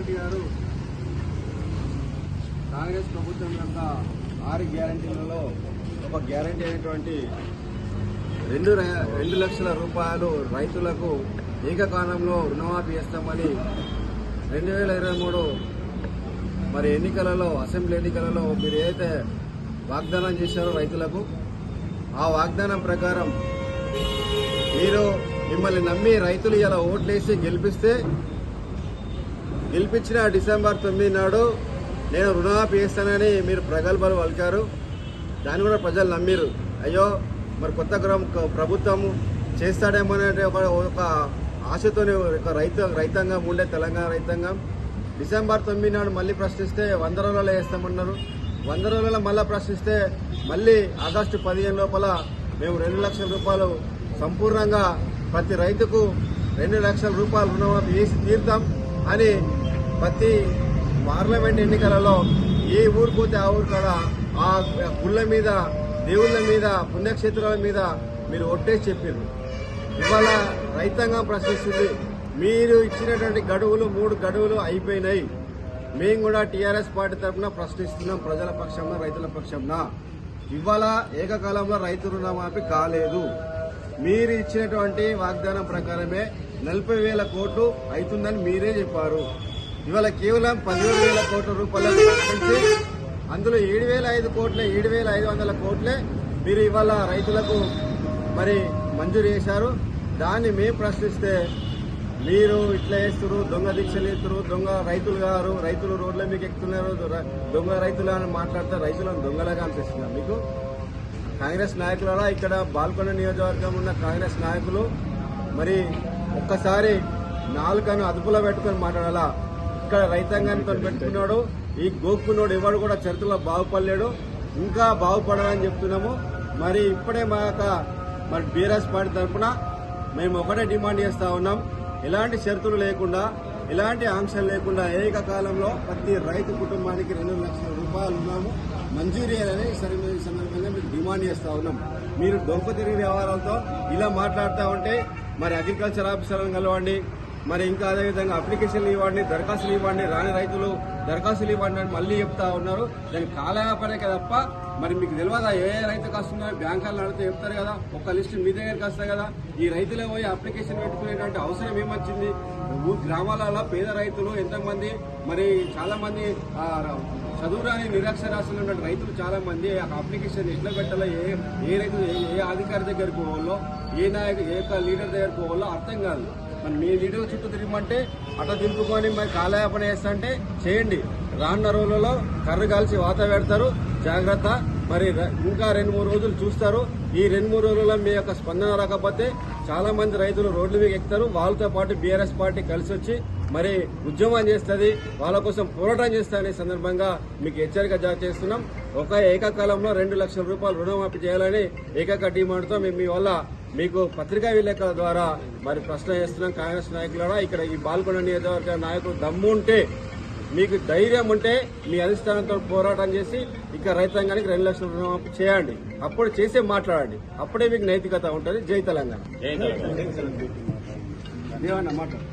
రెడ్డి గారు. కాంగ్రెస్ ప్రభుత్వం యొక్క ఆరు గ్యారంటీలలో ఒక గ్యారంటీ అయినటువంటి రెండు రెండు లక్షల రూపాయలు రైతులకు ఏకకాలంలో రుణమాఫీ చేస్తామని రెండు వేల ఇరవై మూడు మరి ఎన్నికలలో అసెంబ్లీ ఎన్నికలలో మీరు ఏదైతే వాగ్దానం చేశారో రైతులకు ఆ వాగ్దానం ప్రకారం మీరు మిమ్మల్ని నమ్మి రైతులు ఇలా ఓట్లేసి గెలిపిస్తే గెలిపించిన డిసెంబర్ తొమ్మిది నాడు నేను రుణమాఫీ చేస్తానని మీరు ప్రగల్భాలు పలికారు. దాన్ని కూడా ప్రజలు నమ్మిరు. అయ్యో మరి కొత్త ప్రభుత్వం చేస్తాడేమో అనే ఒక ఒక ఆశతోనే ఒక రైతు రైతాంగం ఉండే తెలంగాణ రైతాంగం. డిసెంబర్ తొమ్మిది నాడు మళ్ళీ ప్రశ్నిస్తే వంద రోజులలో వేస్తామన్నారు. వంద రోజులలో మళ్ళీ ప్రశ్నిస్తే మళ్ళీ ఆగస్టు పదిహేను లోపల మేము రెండు లక్షల రూపాయలు సంపూర్ణంగా ప్రతి రైతుకు రెండు లక్షల రూపాయలు రుణమాఫీ చేసి తీరుతాం అని ప్రతి పార్లమెంట్ ఎన్నికలలో ఏ ఊరు పోతే ఆ ఊరు కాడ ఆ గుళ్ళ మీద దేవుళ్ళ మీద పుణ్యక్షేత్రాల మీద మీరు ఒట్టేసి చెప్పారు ఇవాళ రైతాంగం ప్రశ్నిస్తుంది మీరు ఇచ్చినటువంటి గడువులు మూడు గడువులు అయిపోయినాయి. మేము కూడా టీఆర్ఎస్ పార్టీ తరఫున ప్రశ్నిస్తున్నాం ప్రజల పక్షంన రైతుల పక్షంన. ఇవాళ ఏకకాలంలో రైతు రుణమాఫీ కాలేదు. మీరు ఇచ్చినటువంటి వాగ్దానం ప్రకారమే నలభై వేల కోట్లు అవుతుందని మీరే చెప్పారు. ఇవాళ కేవలం పదిహేడు వేల కోట్ల రూపాయలు ప్రకటించి అందులో ఏడు వేల ఐదు కోట్లే ఏడు వేల ఐదు వందల కోట్లే మీరు ఇవాళ రైతులకు మరి మంజూరు చేశారు. దాన్ని మేము ప్రశ్నిస్తే మీరు ఇట్లా వేస్తున్నారు దొంగ దీక్షలు వేస్తున్నారు దొంగ రైతులు గారు రైతులు రోడ్ల మీకు ఎక్కుతున్నారు దొంగ రైతులు అని మాట్లాడితే రైతులను దొంగలాగా అనిపిస్తున్నారు మీకు? కాంగ్రెస్ నాయకులరా ఇక్కడ బాల్కొండ నియోజకవర్గం ఉన్న కాంగ్రెస్ నాయకులు మరి ఒక్కసారి నాలుకను అదుపులో పెట్టుకొని మాట్లాడాలా? ఇక్కడ రైతాంగానితో పెట్టుకున్నాడు. ఈ గోక్కున్నాడు ఎవడు కూడా చరిత్రలో బాగుపడలేడు. ఇంకా బాగుపడాలని చెప్తున్నాము. మరి ఇప్పుడే మా యొక్క మరి బీఆర్ఎస్ పార్టీ తరఫున మేము ఒకటే డిమాండ్ చేస్తా ఉన్నాం. ఎలాంటి షరతులు లేకుండా ఎలాంటి ఆంక్షలు లేకుండా ఏకకాలంలో ప్రతి రైతు కుటుంబానికి రెండు లక్షల రూపాయలు ఉన్నాము మంజూరీ ఈ సందర్భంగా మీకు డిమాండ్ చేస్తా ఉన్నాం. మీరు డొంక తిరిగి వ్యవహారాలతో ఇలా మాట్లాడుతూ ఉంటే మరి అగ్రికల్చర్ ఆఫీసర్లను కలవండి. మరి ఇంకా అదేవిధంగా అప్లికేషన్లు ఇవ్వండి దరఖాస్తులు ఇవ్వండి రాని రైతులు దరఖాస్తులు ఇవ్వండి అని మళ్ళీ చెప్తా ఉన్నారు. దానికి కాలయాపనే తప్ప మరి మీకు తెలియదా ఏ రైతుకు వస్తున్నాయో? బ్యాంకులు అడిగితే చెప్తారు కదా. ఒక లిస్ట్ మీ దగ్గరికి వస్తాయి కదా. ఈ రైతులే పోయి అప్లికేషన్ పెట్టుకునేటువంటి అవసరం ఏమొచ్చింది? ఊ గ్రామాలలో పేద రైతులు ఎంతమంది? మరి చాలామంది చదువురాని నిరక్షరాస్యులు ఉన్న రైతులు చాలా మంది ఆ అప్లికేషన్ ఎట్లా పెట్టాలో ఏ ఏ రైతు ఏ ఏ అధికారి దగ్గరికి పోవాలో ఏ నాయకు ఏ లీడర్ దగ్గరికి పోవాలో అర్థం కాదు. మరి మీ లీడర్ చుట్టూ తిరగమంటే అట దింపుకొని మరి కాలయాపన చేస్తా అంటే చేయండి. రానున్న రోజులలో కర్ర కాల్చి వాత పెడతారు. జాగ్రత్త. మరి ఇంకా రెండు మూడు రోజులు చూస్తారు. ఈ రెండు మూడు రోజుల్లో మీ యొక్క స్పందన రాకపోతే చాలా మంది రైతులు రోడ్ల మీద ఎక్కుతారు. వాళ్ళతో పాటు బీఆర్ఎస్ పార్టీ కలిసి వచ్చి మరి ఉద్యమం చేస్తుంది. వాళ్ళ కోసం పోరాటం చేస్తారనే సందర్భంగా మీకు హెచ్చరిక జారీ చేస్తున్నాం. ఒక ఏకకాలంలో రెండు లక్షల రూపాయలు రుణమాఫీ చేయాలని ఏకైక డిమాండ్తో మేము మీ వల్ల మీకు పత్రికా విలేకరుల ద్వారా మరి ప్రశ్న చేస్తున్నాం కాంగ్రెస్ నాయకులారా ఇక్కడ ఈ బాల్కొండ నియోజకవర్గ నాయకులు దమ్ము ఉంటే మీకు ధైర్యం ఉంటే మీ అధిష్టానంతో పోరాటం చేసి ఇక రైతాంగానికి రెండు లక్షల రుణమాఫీ చేయండి. అప్పుడు చేసే మాట్లాడండి. అప్పుడే మీకు నైతికత ఉంటుంది. జై తెలంగాణ. దేవన్న మాట్లాడు.